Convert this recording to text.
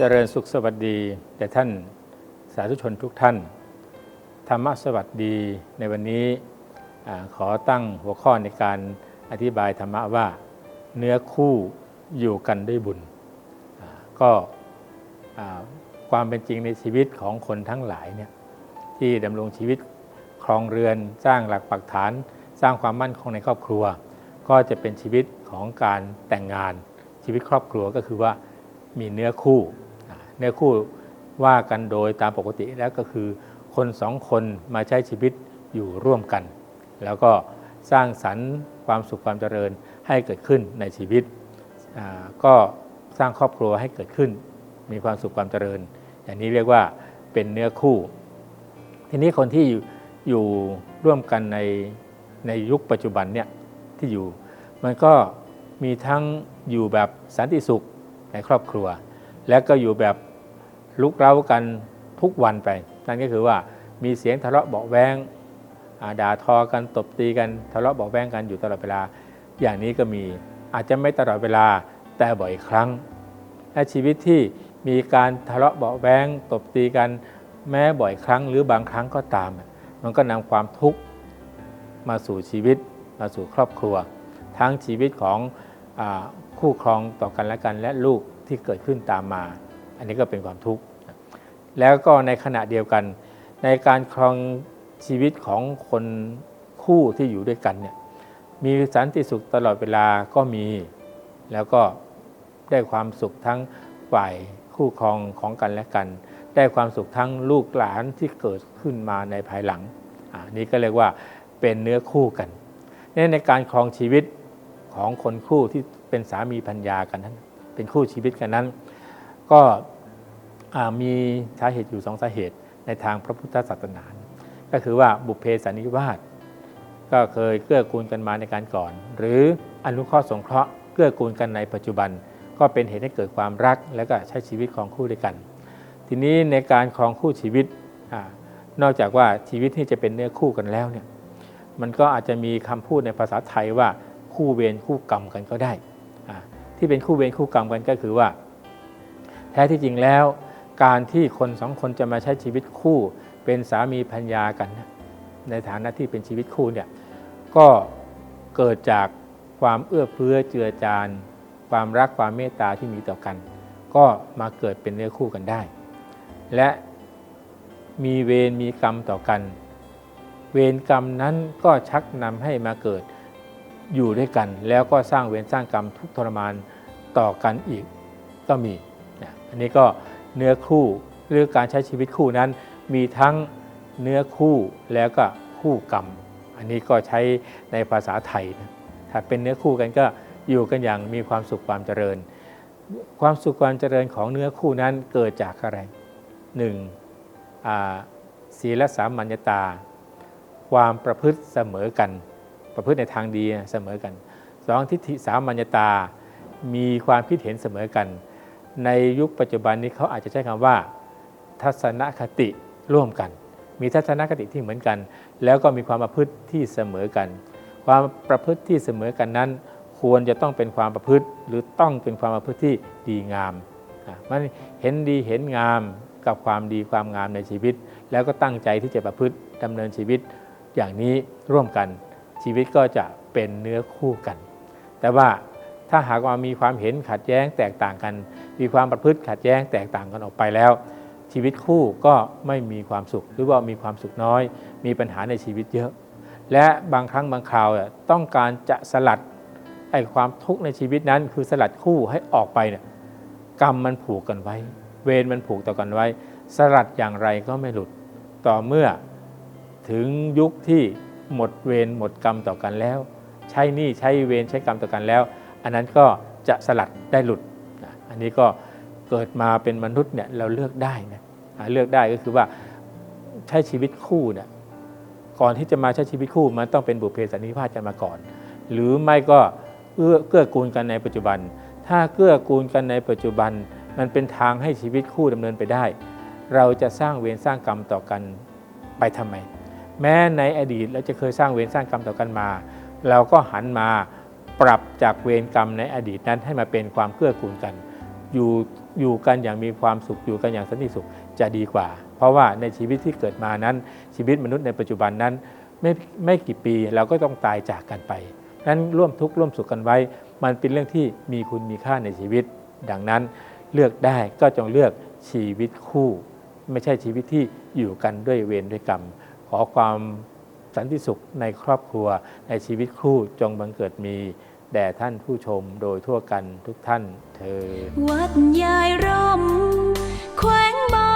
เจริญสุขสวัสดีแด่ท่านสาธุชนทุกท่าน ธรรมสวัสดีในวันนี้ขอตั้งหัวข้อในการอธิบายธรรมะว่า เนื้อคู่อยู่กันด้วยบุญ ก็ความเป็นจริงในชีวิตของคนทั้งหลายเนี่ยที่ดำรงชีวิตครองเรือนสร้างหลักปักฐาน สร้างความมั่นคงในครอบครัว ก็จะเป็นชีวิตของการแต่งงานชีวิตครอบครัวก็คือว่ามีเนื้อคู่ เนื้อคู่ว่ากันโดยตามปกติแล้วก็คือ คนสองคนมาใช้ชีวิตอยู่ร่วมกัน แล้วก็สร้างสรรค์ความสุขความเจริญให้เกิดขึ้นในชีวิต ก็สร้างครอบครัวให้เกิดขึ้น มีความสุขความเจริญ อย่างนี้เรียกว่าเป็นเนื้อคู่ ทีนี้คนที่อยู่ร่วมกันในในยุคปัจจุบันเนี่ยที่อยู่ มันก็มีทั้งอยู่แบบสันติสุขในครอบครัว และก็อยู่แบบ ลุกเร้ากันทุกวันไป นั่นก็คือว่ามีเสียงทะเลาะเบาแวงด่าทอกันตบตีกันทะเลาะเบาแวงกันอยู่ตลอดเวลา อย่างนี้ก็มีอาจจะไม่ตลอดเวลาแต่บ่อยครั้ง และชีวิตที่มีการทะเลาะเบาแวงตบตีกันแม้บ่อยครั้งหรือบางครั้งก็ตาม มันก็นำความทุกข์มาสู่ชีวิต มาสู่ครอบครัว ทั้งชีวิตของอคู่ครองต่อกันและกันและลูกที่เกิดขึ้นตามมา อันนี้ก็เป็นความทุกข์ แล้วก็ในขณะเดียวกัน ในการครองชีวิตของคนคู่ที่อยู่ด้วยกันเนี่ยมีสันติสุขตลอดเวลาก็มี แล้วก็ได้ความสุขทั้งฝ่ายคู่ครองของกันและกัน ได้ความสุขทั้งลูกหลานที่เกิดขึ้นมาในภายหลังอ่านี่ก็เรียกว่าเป็นเนื้อคู่กันนี่ในการครองชีวิตของคนคู่ที่เป็นสามีพัญญากันนั้น เป็นคู่ชีวิตกันนั้น ก็มีสาเหตุอยู่สองสาเหตุในทางพระพุทธศาสนา ก็คือว่าบุพเพสันนิวาสก็เคยเกื้อกูลกันมาในการก่อน หรืออนุเคราะห์สงเคราะห์เกื้อกูลกันในปัจจุบัน ก็เป็นเหตุให้เกิดความรัก และก็ใช้ชีวิตของคู่ด้วยกัน ทีนี้ในการครองคู่ชีวิตอนอกจากว่าชีวิตที่จะเป็นเนื้อคู่กันแล้วเนี่ยมันก็อาจจะมีคำพูดในภาษาไทยว่าคู่เวรคู่กรรมกันก็ได้ ที่เป็นคู่เวรคู่กรรมกันก็คือว่า ท้ที่จริงแล้ว การที่คนสองคนจะมาใช้ชีวิตคู่ เป็นสามีพัญญากันในฐานะที่เป็นชีวิตคู่เนี่ยก็เกิดจากความเอื้อเฟื้อเจือจาน ความรักความเมตตาที่มีต่อกัน ก็มาเกิดเป็นเนื้อคู่กันได้ และมีเวรมีกรรมต่อกัน เวรกรรมนั้นก็ชักนำให้มาเกิดอยู่ด้วยกัน แล้วก็สร้างเวรสร้างกรรมทุกทรมานต่อกันอีกก็มี อันนี้ก็เนื้อคู่หรือการใช้ชีวิตคู่นั้น มีทั้งเนื้อคู่แล้วก็คู่กรรม อันนี้ก็ใช้ในภาษาไทยนะถ้าเป็นเนื้อคู่กันก็อยู่กันอย่างมีความสุขความเจริญ ความสุขความเจริญของเนื้อคู่นั้นเกิดจากอะไรหนึ่งอ่าศีลสามัญญตา ความประพฤติเสมอกัน ประพฤติในทางดีเสมอกันสองทิฏฐิสามัญญตา มีความคิดเห็นเสมอกัน ในยุคปัจจุบันนี้เขาอาจจะใช้คำว่า ทัศนคติร่วมกัน มีทัศนคติที่เหมือนกัน แล้วก็มีความประพฤติที่เสมอกัน ความประพฤติที่เสมอกันนั้น ควรจะต้องเป็นความประพฤติ หรือต้องเป็นความประพฤติที่ดีงามมันเห็นดีเห็นงามกับความดีความงามในชีวิต แล้วก็ตั้งใจที่จะประพฤติดำเนินชีวิตอย่างนี้ร่วมกัน ชีวิตก็จะเป็นเนื้อคู่กัน แต่ว่า ถ้าหากว่ามีความเห็นขัดแย้งแตกต่างกัน มีความประพฤติขัดแย้งแตกต่างกันออกไปแล้ว ชีวิตคู่ก็ไม่มีความสุข หรือว่ามีความสุขน้อย มีปัญหาในชีวิตเยอะ และบางครั้งบางคราวต้องการจะสลัดไอ้ความทุกข์ในชีวิตนั้น คือสลัดคู่ให้ออกไปเนี่ยกรรมมันผูกกันไว้ เวรมันผูกต่อกันไว้ สลัดอย่างไรก็ไม่หลุดต่อเมื่อถึงยุคที่หมดเวรหมดกรรมต่อกันแล้ว ใช้หนี้ใช้เวรใช้กรรมต่อกันแล้ว อันนั้นก็จะสลัดได้หลุดนะอันนี้ก็เกิดมาเป็นมนุษย์เนี่ยเราเลือกได้นะเลือกได้ก็คือว่าใช้ชีวิตคู่เนี่ยก่อนที่จะมาใช้ชีวิตคู่มันต้องเป็นบุพเพสันนิวาสกันมาก่อน หรือไม่ก็เอื้อเกื้อกูลกันในปัจจุบัน ถ้าเกื้อกูลกันในปัจจุบัน มันเป็นทางให้ชีวิตคู่ดำเนินไปได้ เราจะสร้างเวรสร้างกรรมต่อกันไปทำไม แม้ในอดีตเราจะเคยสร้างเวรสร้างกรรมต่อกันมา เราก็หันมา ปรับจากเวรกรรมในอดีตนั้นให้มาเป็นความเกื้อกูลกัน อยู่อยู่กันอย่างมีความสุขอยู่กันอย่างสันติสุขจะดีกว่า เพราะว่าในชีวิตที่เกิดมานั้น ชีวิตมนุษย์ในปัจจุบันนั้น ไม่ไม่กี่ปีเราก็ต้องตายจากกันไปนั้นร่วมทุกข์ร่วมสุขกันไว้ มันเป็นเรื่องที่มีคุณมีค่าในชีวิต ดังนั้นเลือกได้ก็จงเลือกชีวิตคู่ ไม่ใช่ชีวิตที่อยู่กันด้วยเวรด้วยกรรม ขอความ สันติสุขในครอบครัว ในชีวิตคู่จงบังเกิดมี แด่ท่านผู้ชมโดยทั่วกันทุกท่านเธอ วัดยายร่มแขวงบา